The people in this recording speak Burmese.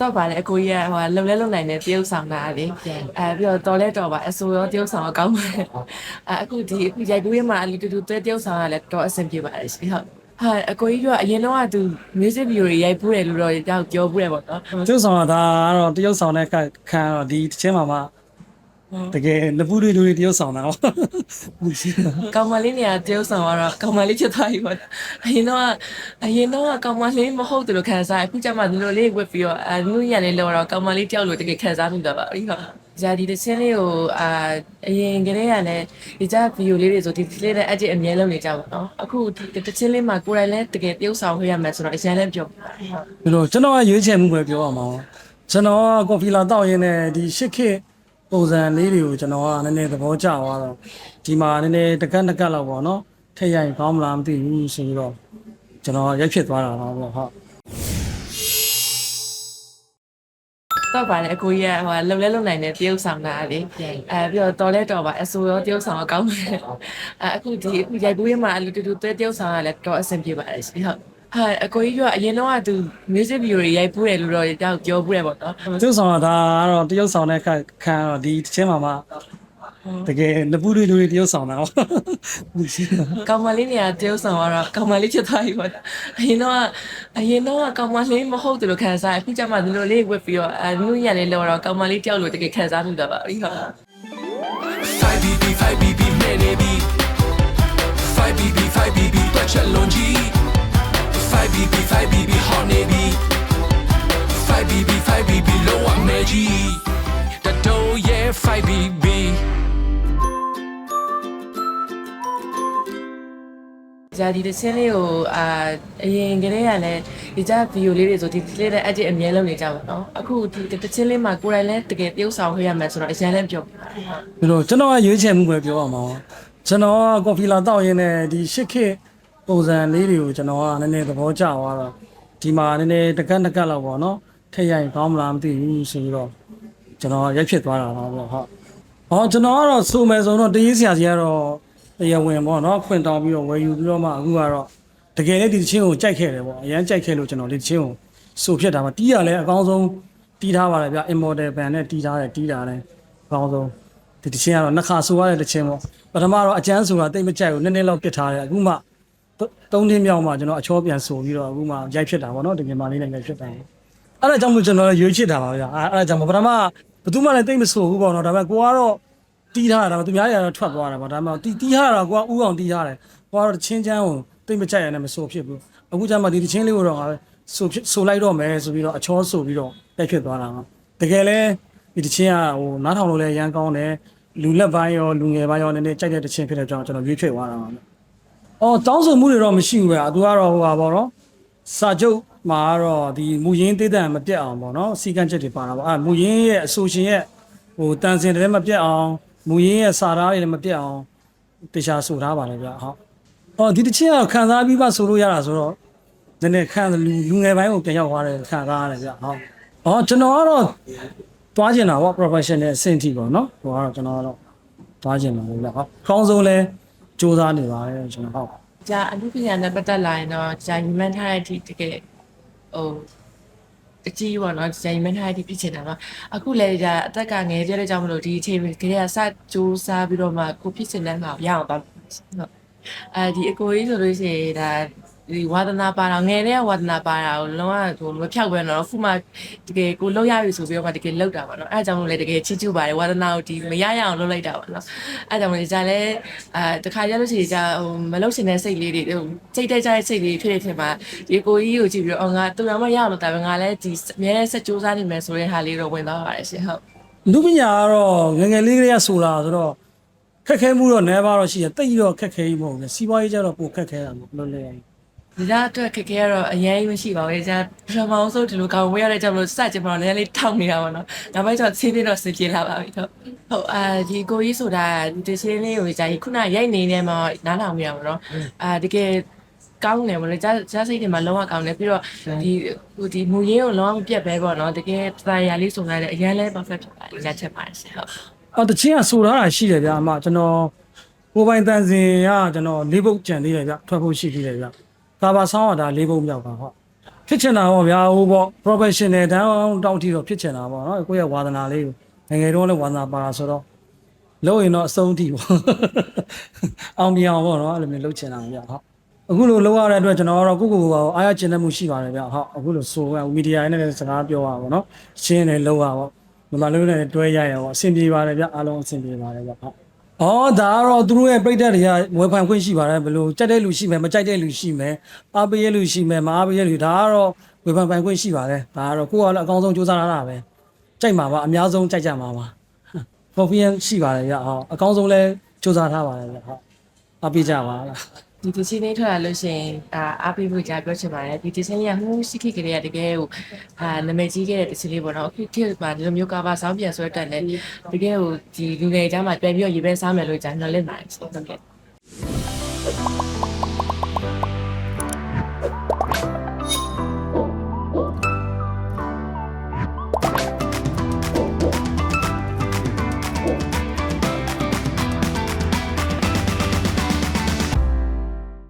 တော့ပါလေအကိုကြီးကဟိုလုံလဲလုံနိုင်တဲ့တရုပ်ဆောင်တာလေအဲပြီးတော့တော်လဲတော်ပါအဆိုရောတရုပ်ဆောင်ရောကောင်းပါတယ်အဲအခုဒီအခုရိုက်ကူးရမှာအလူတူတူတဲတရုပ်ဆောင်ကလည်းတော်အဆင်ပြေပါတယ်ရှင်ဟုတ်ဟာအကိုကြီးကအရင်တော့ကသူ music video တွေရိုက်ဖူးတယ်လို့တော့ကြောက်ပြောဖူးတယ်ပေါ့နော်တရုတ်ဆောင်ကဒါကတော့တရုတ်ဆောင်တဲ့ခခံတော့ဒီတစ်ချင်းမှာမှ တကယ်လပူတွေတွေတရုတ်ဆောင်တာဟောဘူးရှိတာကောင်မလေးနေရာတရုပ်ဆောင်ကတော့ကောင်မလေးဖြစ်သွားပြီပေါ့အရင်တော့ကအရင်တော့ကကောင်မလေးမဟုတ်တယ်လို့ခံစားအခုကျမှဒီလိုလေးဝတ်ပြီးတော့အဲနူးရလေးလောတော့ကောင်မလေးတယောက်လို့တကယ်ခံစားမိတော့ပါပြီဟုတ်ဇာဒီတစ်ချင်းလေးကိုအာအရင်ကလေးကလည်းဒီကြဗီဒီယိုလေးတွေဆိုဒီဒီလေးနဲ့အကြည့်အမြဲလုံးနေကြပါတော့အခုဒီတစ်ချင်းလေးမှာကိုယ်တိုင်လည်းတကယ်တရုပ်ဆောင်ခွင့်ရမယ်ဆိုတော့အရင်လည်းပြောပါတယ်ဟုတ်ပြီးတော့ကျွန်တော်ကရွေးချယ်မှုပဲပြောရမှာပါကျွန်တော်ကကော်ဖီလာတောက်ရင်းနဲ့ဒီရှစ်ခေတ် ပုံစံလေးတွေကိုကျွန်တော်ကနည်းနည်းသဘောကျသွားတော့ဒီမှာနည်းနည်းတကက်တကက်လောက်ပေါ့နော်ထည့်ရရင်ကောင်းမလားမသိဘူးဆိုပြီးတော့ကျွန်တော်ရိုက်ဖြစ်သွားတာတော့ပေါ့ဟုတ်တော့ပါလေအကိုကြီးကဟိုလုံလဲလုံနိုင်တဲ့တရုပ်ဆောင်တာလေအဲပြီးတော့တော်လဲတော်ပါအဆိုရောတရုပ်ဆောင်ရောကောင်းပါတယ်အဲအခုဒီအခုရိုက်ကူးရမှာအလူတူတူတဲတရုပ်ဆောင်ကလည်းတော်အဆင်ပြေပါတယ်ရှင်ဟုတ် ဟာအကိုကြီးကအရင်တော့ကသူ music video တွေရိုက်ဖူးတယ်လို့တော့ကြောက်ပြောဖူးတယ်ပေါ့နော်တရုတ်ဆောင်ကဒါကတော့တရုတ်ဆောင်တဲ့ခခံတော့ဒီတစ်ချင်းမှာမှတကယ်လပူတွေတွေတရုတ်ဆောင်တာဟောဘူးရှိတာကောင်မလေးနေရာတရုပ်ဆောင်ကတော့ကောင်မလေးဖြစ်သွားပြီပေါ့အရင်တော့ကအရင်တော့ကကောင်မလေးမဟုတ်တယ်လို့ခံစားအခုကျမှဒီလိုလေးဝတ်ပြီးတော့အဲနူးရလေးလောတော့ကောင်မလေးတယောက်လို့တကယ်ခံစားမိတော့ပါပြီဟုတ် 5BB 5BB မဲ့နေပြီ 5BB 5BB တွက်ချက်လုံးကြီး 5BB 5BB ဟောနေပြီ 5BB 5BB လုံးဝမဲကြီးတတိုးရဲ့ 5BB ဇာဒီတစ်ချင်းလေးကိုအာအရင်ကလေးကလည်းဒီကြဗီဒီယိုလေးတွေဆိုဒီဒီလေးနဲ့အကြည့်အမြဲလုံးနေကြပါတော့အခုဒီတစ်ချင်းလေးမှာကိုယ်တိုင်လည်းတကယ်တရုပ်ဆောင်ခွင့်ရမယ်ဆိုတော့အရင်လည်းပြောပါတယ်ဟုတ်ပြီးတော့ကျွန်တော်ကရွေးချယ်မှုပဲပြောရမှာပါကျွန်တော်ကကော်ဖီလာတောက်ရင်းနဲ့ဒီရှစ်ခေတ် ပုံစံလေးတွေကိုကျွန်တော်ကနည်းနည်းသဘောကျသွားတော့ဒီမှာနည်းနည်းတကက်တကက်လောက်ပေါ့နော်ထည့်ရရင်ကောင်းမလားမသိဘူးဆိုပြီးတော့ကျွန်တော်ရိုက်ဖြစ်သွားတာတော့ပေါ့ဟုတ်ဟောကျွန်တော်ကတော့စုံမယ်ဆိုတော့တရေးဆရာကြီးကတော့တရားဝင်ပေါ့နော်ခွင့်တောင်းပြီးတော့ဝယ်ယူပြီးတော့မှအခုကတော့တကယ်လည်းဒီတချင်းကိုကြိုက်ခဲ့တယ်ပေါ့အရန်ကြိုက်ခဲ့လို့ကျွန်တော်ဒီတချင်းကိုစုဖြစ်တာပါတီးရလဲအကောင်းဆုံးတီးထားပါတယ်ဗျ immortal band နဲ့တီးထားတယ်တီးတာလည်းအကောင်းဆုံးဒီတချင်းကတော့နှစ်ခါဆိုရတဲ့တချင်းပေါ့ပထမတော့အကျန်းဆိုတာတိတ်မကြိုက်ဘူးနည်းနည်းလောက်ပစ်ထားတယ်အခုမှ သုံးတင်းမြောက်မှကျွန်တော်အချောပြန်ဆိုပြီးတော့အခုမှရိုက်ဖြစ်တာပေါ့နော်ဒီမြန်မာလေးလည်းရိုက်ဖြစ်တာအဲ့ဒါကြောင့်မို့ကျွန်တော်ရွေးချစ်တာပါဗျာအဲ့ဒါကြောင့်ပထမဘယ်သူမှလည်းတိတ်မဆိုဘူးပေါ့နော်ဒါပေမဲ့ကိုကတော့တီးထားတာသူများတွေကတော့ထွက်သွားတယ်ပေါ့ဒါပေမဲ့တီးတီးထားတာကိုကဥအောင်တီးထားတယ်ကိုကတော့ချင်းချမ်းကိုတိတ်မကြိုက်ရနဲ့မဆိုဖြစ်ဘူးအခုကျမှဒီတချင်းလေးကိုတော့ငါဆိုဖြစ်ဆိုလိုက်တော့မယ်ဆိုပြီးတော့အချောဆိုပြီးတော့ရိုက်ဖြစ်သွားတာပါတကယ်လဲဒီတချင်းကဟိုနားထောင်လို့လည်းရမ်းကောင်းတယ်လူလက်ပိုင်းရောလူငယ်ပိုင်းရောနည်းနည်းကြိုက်တဲ့တစ်ချင်းဖြစ်တဲ့ကြောင့်ကျွန်တော်ရွေးချယ်သွားတာပါ။ အော်တောင်းဆိုမှုတွေတော့မရှိဘူးပဲ။သူကတော့ဟိုပါပေါ့နော်။စာချုပ်မှာကတော့ဒီမူရင်းသေးတဲ့မပြတ်အောင်ပေါ့နော်။စီကံချက်တွေပါတာပေါ့။အဲမူရင်းရဲ့အဆိုရှင်ရဲ့ဟိုတန်စင်တွေမပြတ်အောင်မူရင်းရဲ့စာသားတွေလည်းမပြတ်အောင်တေချာဆိုထားပါလေဗျ။ဟုတ်။အော်ဒီတစ်ချင်းကခံစားပြီးမှဆိုလို့ရတာဆိုတော့နည်းနည်းခံလူလူငယ်ပိုင်းကိုပြန်ရောက်သွားတယ်ခံစားရတယ်ဗျ။ဟုတ်။အော်ကျွန်တော်ကတော့သွားကျင်တာပေါ့ professional အဆင့်ထိပေါ့နော်ဟိုကတော့ကျွန်တော်ကတော့သွားကျင်တာလို့လည်းဟုတ်အကောင်းဆုံးလဲ စူးစမ်းနေပါတယ်ကျွန်တော်ဟုတ်ကြာအမှုပညာနဲ့ပတ်သက်လာရင်တော့ကြာညီမန်းထားတဲ့အထိတကယ်ဟိုအကြီးပေါ့နော်ကြာညီမန်းထားတဲ့အထိဖြစ်ချင်တာပါအခုလည်းကြာအသက်ကငယ်ပြတဲ့ကြောင့်မလို့ဒီအချိန်ကလေးကစစူးစားပြီးတော့မှကိုဖြစ်ချင်တဲ့မှာရအောင်တော့ဟုတ်အဲဒီအကိုကြီးဆိုလို့ရှိရင်ဒါ ဒီဝါဒနာပါတော့ငယ်တဲ့ဝါဒနာပါတာကိုလုံးဝဟိုမဖြောက်ပဲတော့ခုမှတကယ်ကိုလောက်ရပြီဆိုပြီးတော့မှတကယ်လောက်တာပါနော်အဲအကြောင်းလို့လည်းတကယ်ချစ်ကျူပါတယ်ဝါဒနာကိုဒီမရရအောင်လုပ်လိုက်တာပါနော်အဲအကြောင်းလို့ကြာလဲအဲတခါကျလို့ရှိရင်ကြာဟိုမလောက်ရှင်တဲ့စိတ်လေးတွေဟိုစိတ်တဲ့ကြတဲ့စိတ်လေးဖြစ်တဲ့ထင်မှာဒီကိုကြီးကိုကြည့်ပြီးတော့အော်ငါသူတော်မရအောင်လို့တာပဲငါလည်းဒီအများနဲ့ဆက်ကြိုးစားနေမယ်ဆိုတဲ့ဟာလေးတော့ဝင်သွားပါတယ်ရှင်ဟုတ်လူပညာကတော့ငယ်ငယ်လေးကလေးကဆိုလာဆိုတော့ခက်ခဲမှုတော့နဲပါတော့ရှိတယ်တိတ်တော့ခက်ခဲကြီးမဟုတ်ဘူးစီးပွားရေးကျတော့ပိုခက်ခဲတာမဟုတ်လို့လေ ဒီလားအတွက်ခက်ခဲရတော့အရင်မရှိပါဘူးကြာပထမအောင်ဆုံးဒီလိုကောင်ဝေးရတဲ့ကြောင့်လို့စကြင်မတော့လည်းလေးထောက်နေတာပေါ့နော်နောက်ပိုင်းကျတော့ဆေးပြတော့စင်ပြေလာပါပြီဟုတ်ဟုတ်အာဒီကိုကြီးဆိုတာဒီတချင်းလေးကိုကြာကြီးခုနရိုက်နေနေမှာနားထောင်မိရပါတော့အာတကယ်ကောင်းတယ်ဗောလေကြားကြားစိတ်တွေမှာလုံးဝကောင်းတယ်ပြီးတော့ဒီဟိုဒီမူရင်းကိုလုံးဝမပြတ်ပဲပေါ့နော်တကယ်တရားရလေးစုံလိုက်တယ်အရင်လဲ perfect ဖြစ်ပါတယ်ရချက်ပါတယ်ရှင်ဟုတ်အော်တချင်းကဆိုထားတာရှိတယ်ဗျာအမကျွန်တော်ကိုပိုင်တန်စင်ကကျွန်တော်လေးပုတ်ကြံသေးတယ်ဗျထွက်ဖို့ရှိသေးတယ်ဗျ ကာဘာဆောင်းကဒါလေးပုတ်မြောက်ပါဟုတ်ဖြစ်ချင်တာပေါ့ဗျာဟိုပေါ့ professional တန်းအောင်တောက်ထီတော့ဖြစ်ချင်တာပေါ့နော်ကိုယ့်ရဲ့ဝါသနာလေးကိုငယ်ငယ်တုန်းကလည်းဝါသနာပါတာဆိုတော့လို့ရင်တော့အဆုံးထိပေါ့အောင်ပြအောင်ပေါ့နော်အဲ့လိုမျိုးလုပ်ချင်တာဗျာဟုတ်အခုလိုလုပ်ရတဲ့အတွက်ကျွန်တော်ကတော့ကိုယ့်ကိုယ်ကိုယ်အားရချင်တဲ့မှုရှိပါတယ်ဗျာဟုတ်အခုလိုဆိုမီဒီယာနဲ့လည်းစကားပြောရပါတော့နော်ရှင်းတယ်လုပ်ရပါဒီမှာလုံးနဲ့တွဲရရပါအဆင်ပြေပါတယ်ဗျအားလုံးအဆင်ပြေပါတယ်ဗျဟုတ် အော်ဒါကတော့သူတို့ရဲ့ပြိတ္တတွေကဝယ်ဖန်ခွင့်ရှိပါတယ်ဘယ်လိုကြက်တဲ့လူရှိမယ်မကြိုက်တဲ့လူရှိမယ်အားပေးရလူရှိမယ်မအားပေးရလူဒါကတော့ဝယ်ဖန်ပိုင်ခွင့်ရှိပါတယ်ဒါကတော့ကိုယ့်ကလည်းအကောင်းဆုံးစူးစမ်းရတာပဲကြိုက်မှာပါအများဆုံးကြိုက်ကြမှာပါ confidence ရှိပါတယ်ဗျဟုတ်အကောင်းဆုံးလဲစူးစမ်းထားပါတယ်ဗျဟုတ်အားပေးကြပါလား ဒီဒီချင်းလေးထွက်လာလို့ရှိရင်အာအားပေးဖို့ကြာပြောချင်ပါတယ်ဒီဒီချင်းလေးကဟိုးရှိခိကလေးကတကယ်ဟိုအာနာမည်ကြီးခဲ့တဲ့ဒီချင်းလေးပေါ့နော်အခုခေတ်မှာဒီလိုမျိုးကာဘာဆောင်းပြန်ဆွဲတက်လဲတကယ်ဟိုဒီလူငယ်ကြားမှာပြန်ပြီးတော့ရေပဲစားမယ်လို့ကြာညှော်လင့်ပါတယ်ဟုတ်ကဲ့